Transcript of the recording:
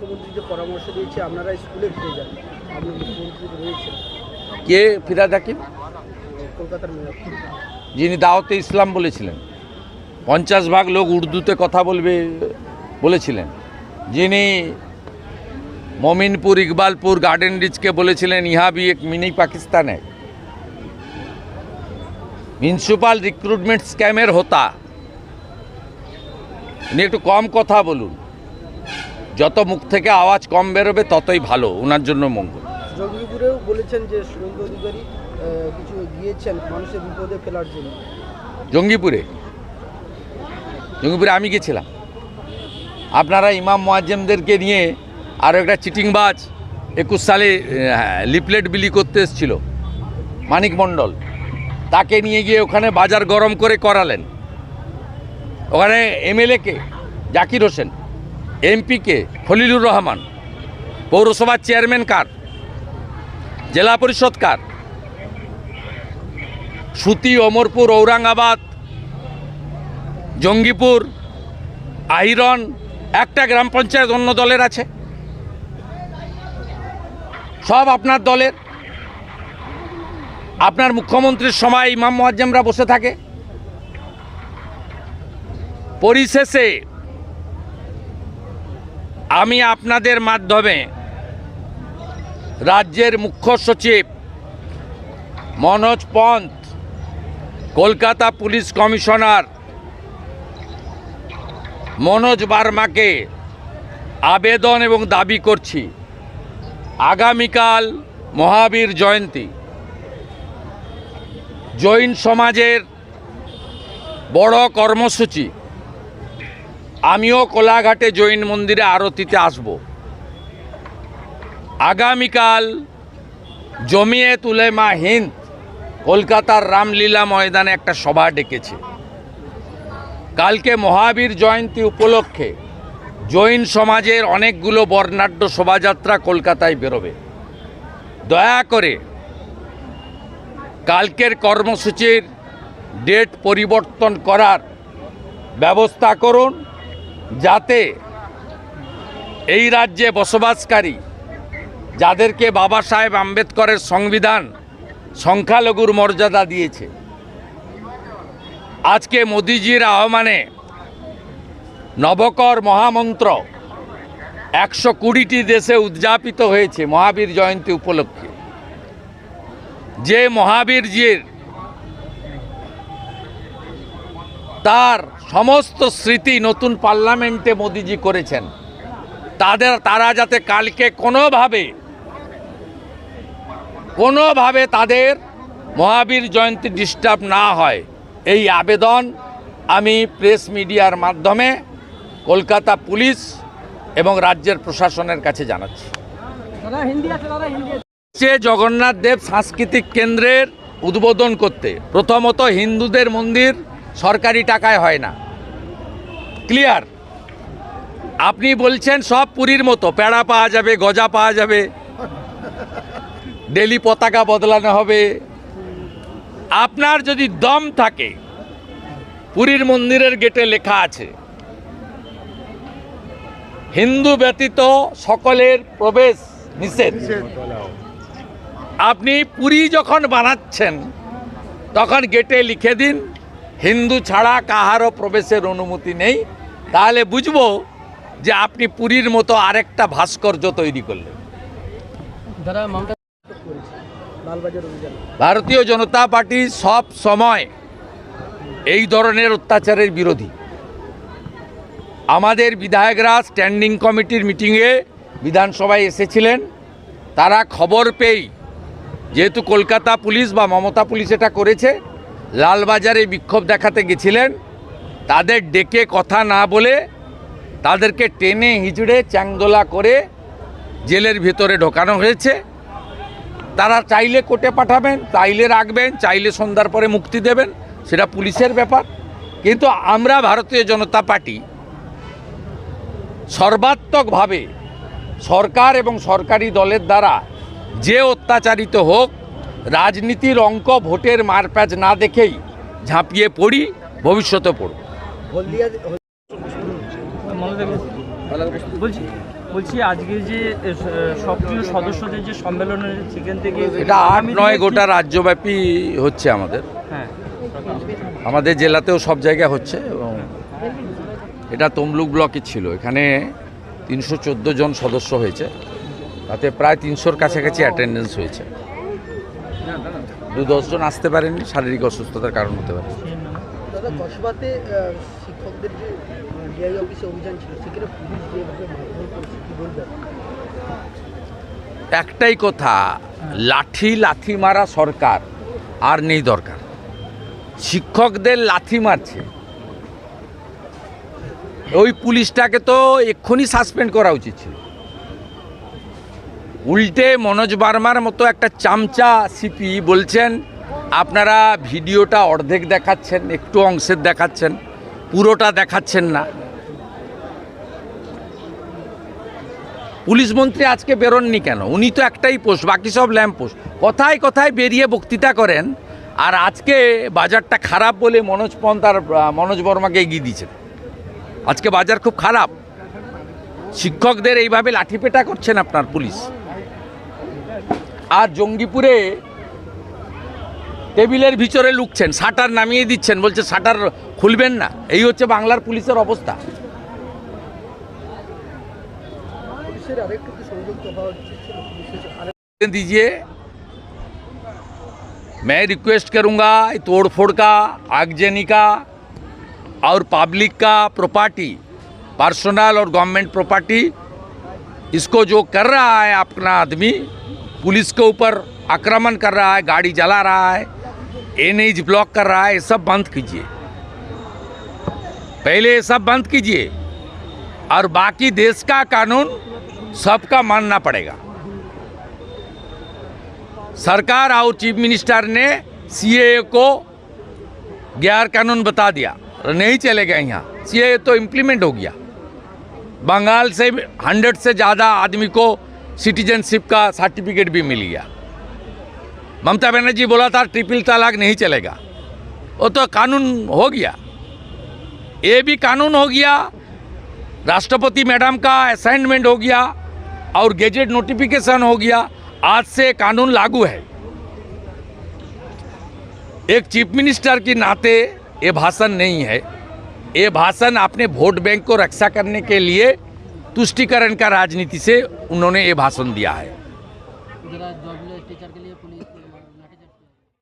মুখ্যমন্ত্রী যে পরামর্শ দিয়েছে আপনারা স্কুলে ফিরে যান। আপনি মুখ্যমন্ত্রী রয়েছেন। কে? ফিরা হাকিম? কলকাতার মেয়র। যিনি দাওয়াতে ইসলাম বলেছিলেন। পঞ্চাশ ভাগ লোক উর্দুতে কথা বলবে বলেছিলেন। যিনি মমিনপুর ইকবালপুর গার্ডেন রিচকে বলেছিলেন ইহা বি এক মিনি পাকিস্তানে মিউনিসিপাল রিক্রুটমেন্ট স্ক্যামের হতা। উনি একটু কম কথা বলুন। যত মুখ থেকে আওয়াজ কম বেরোবে ততই ভালো ওনার জন্য মঙ্গল। বলেছেন যে শুভেন্দু অধিকারী কিছু গিয়েছেন মানুষের বিপদে ফেলার জন্য। জঙ্গিপুরে? জঙ্গিপুরে আমি গেছিলাম। আপনারা ইমাম মোয়াজ্জেমদেরকে নিয়ে আরও একটা চিটিংবাজ একুশ সালে লিপলেট বিলি করতে এসেছিল মানিক মণ্ডল। তাকে নিয়ে গিয়ে ওখানে বাজার গরম করে করালেন। ওখানে এমএলএকে জাকির হোসেন। এমপিকে খলিলুর রহমান পৌরসভার চেয়ারম্যান কার, জেলা পরিষদ কার, সুতি, অমরপুর, ঔরঙ্গাবাদ, জঙ্গিপুর, আহিরন, একটা গ্রাম পঞ্চায়েত অন্য দলের আছে। সব আপনার দলের। আপনার মুখ্যমন্ত্রীর সময় ইমাম মোয়াজ্জেমরা বসে থাকে। পরিশেষে আমি আপনাদের মাধ্যমে রাজ্যের মুখ্য সচিব মনোজ পন্থ, কলকাতা পুলিশ কমিশনার মনোজ বার্মাকে আবেদন এবং দাবি করছি। আগামীকাল মহাবীর জয়ন্তী। জৈন সমাজের বড় কর্মসূচি। আমিও কোলাঘাটে জৈন মন্দিরে আরতিতে আসব। আগামীকাল জমিয়েত উলেমা হিন্দ কলকাতার রামলীলা ময়দানে একটা সভা ডেকেছে। কালকে মহাবীর জয়ন্তী উপলক্ষে জৈন সমাজের অনেকগুলো বর্ণাঢ্য শোভাযাত্রা কলকাতায় বেরোবে। দয়া করে কালকের কর্মসূচির ডেট পরিবর্তন করার ব্যবস্থা করুন। যাতে এই রাজ্যে বসবাসকারী, যাদেরকে বাবা সাহেব আম্বেদকরের সংবিধান সংখ্যালঘুর মর্যাদা দিয়েছে, আজকে মোদিজির আহ্বানে নবকর মহামন্ত্র একশো কুড়িটি দেশে উদযাপিত হয়েছে মহাবীর জয়ন্তী উপলক্ষে। যে মহাবীরজির তার সমস্ত স্মৃতি নতুন পার্লামেন্টে মোদিজি করেছেন। তাদের তারা যাতে কালকে কোনোভাবে কোনোভাবে তাদের মহাবীর জয়ন্তী ডিস্টার্ব না হয়। এই আবেদন আমি প্রেস মিডিয়ার মাধ্যমে কলকাতা পুলিশ এবং রাজ্যের প্রশাসনের কাছে জানাচ্ছি। সে জগন্নাথ দেব সাংস্কৃতিক কেন্দ্রের উদ্বোধন করতে প্রথমত হিন্দুদের মন্দির সরকারি টাকায় হয় না। ক্লিয়ার আপনি বলছেন সব পুরীর মতো প্যাড়া পাওয়া যাবে, গজা পাওয়া যাবে, ডেলি পতাকা বদলানো হবে। আপনার যদি দম থাকে, পুরীর মন্দিরের গেটে লেখা আছে, হিন্দু ব্যতীত সকলের প্রবেশ নিষেধ। আপনি পুরী যখন বানাচ্ছেন, তখন গেটে লিখে দিন হিন্দু ছাড়া কাহারও প্রবেশের অনুমতি নেই। তাহলে বুঝব যে আপনি পুরীর মতো আরেকটা ভাস্কর্য তৈরি করলেন। ভারতীয় জনতা পার্টি সব সময় এই ধরনের অত্যাচারের বিরোধী। আমাদের বিধায়করা স্ট্যান্ডিং কমিটির মিটিংয়ে বিধানসভায় এসেছিলেন। তারা খবর পেয়েই যেহেতু কলকাতা পুলিশ বা মমতা পুলিশ এটা করেছে লালবাজারে বিক্ষোভ দেখাতে গেছিলেন। তাদের ডেকে কথা না বলে তাদেরকে টেনে হিচড়ে চ্যাংদোলা করে জেলের ভিতরে ঢোকানো হয়েছে। তারা চাইলে কোর্টে পাঠাবেন, চাইলে রাখবেন, চাইলে সন্ধ্যার পরে মুক্তি দেবেন, সেটা পুলিশের ব্যাপার। কিন্তু আমরা ভারতীয় জনতা পার্টি সর্বাত্মকভাবে সরকার এবং সরকারি দলের দ্বারা যে অত্যাচারিত হোক রাজনীতির অঙ্ক ভোটের মারপ্যাচ না দেখেই ঝাঁপিয়ে পড়ি ভবিষ্যতে পড়ব। বলছি বলছি আজকে যে সক্রিয় সদস্যদের যে সম্মেলনের সেখান থেকে এটা আট নয় গোটা রাজ্যব্যাপী হচ্ছে আমাদের। হ্যাঁ। আমাদের জেলাতেও সব জায়গায় হচ্ছে এবং এটা তমলুক ব্লকে ছিল। এখানে তিনশো চোদ্দ জন সদস্য হয়েছে। তাতে প্রায় তিনশোর কাছাকাছি অ্যাটেন্ডেন্স হয়েছে। দু দশজন আসতে পারেননি শারীরিক অসুস্থতার কারণ হতে পারে। বলবেন? একটাই কথা লাঠি লাথি মারা সরকার আর নেই দরকার। শিক্ষকদের লাথি মারছে। ওই পুলিশটাকে তো এক্ষুনি সাসপেন্ড করা উচিত ছিল। উল্টে মনোজ বার্মার মতো একটা চামচা সিপি বলছেন, আপনারা ভিডিওটা অর্ধেক দেখাচ্ছেন, একটু অংশের দেখাচ্ছেন, পুরোটা দেখাচ্ছেন না। পুলিশ মন্ত্রী আজকে বেরোননি কেন? উনি তো একটাই পোস্ট, বাকি সব ল্যাম্প পোস্ট। কথায় কথায় বেরিয়ে বক্তৃতা করেন, আর আজকে বাজারটা খারাপ বলে মনোজ পন্থ আর মনোজ বর্মাকে এগিয়ে দিয়েছেন। আজকে বাজার খুব খারাপ। শিক্ষকদের এইভাবে লাঠিপেটা করছেন আপনার পুলিশ। আর জঙ্গিপুরে টেবিলের ভিতরে লুকছেন শাটার নামিয়ে দিচ্ছেন বলছে শাটার খুলবেন না এই হচ্ছে বাংলার পুলিশের অবস্থা পুলিশের আরেকটু কি সংযুক্ত হওয়া উচিত ছিল পুলিশের আরেক दीजिए मैं रिक्वेस्ट करूंगा ये तोड़फोड़ का आगजनी का और पब्लिक का प्रॉपर्टी पर्सनल और गवर्नमेंट प्रॉपर्टी इसको जो कर रहा है अपना आदमी पुलिस के ऊपर आक्रमण कर रहा है, गाड़ी जला रहा है एन ब्लॉक कर रहा है, ये सब बंद कीजिए। पहले ये सब बंद कीजिए, और बाकी देश का कानून सबका मानना पड़ेगा। सरकार और चीफ मिनिस्टर ने सीएए को गैर कानून बता दिया नहीं चलेगा यहाँ। सीएए तो इम्प्लीमेंट हो गया। बंगाल से हंड्रेड से ज़्यादा आदमी को सिटीजनशिप का सर्टिफिकेट भी मिल गया। ममता बनर्जी बोला था, ट्रिपल तलाक नहीं चलेगा। वो तो कानून हो गया। ये भी कानून हो गया। राष्ट्रपति मैडम का असाइनमेंट हो गया और गेजेट नोटिफिकेशन हो गया। आज से कानून लागू है। एक चीफ मिनिस्टर के नाते ये भाषण नहीं है। ये भाषण अपने वोट बैंक को रक्षा करने के लिए तुष्टिकरण का राजनीति से उन्होंने ये भाषण दिया है।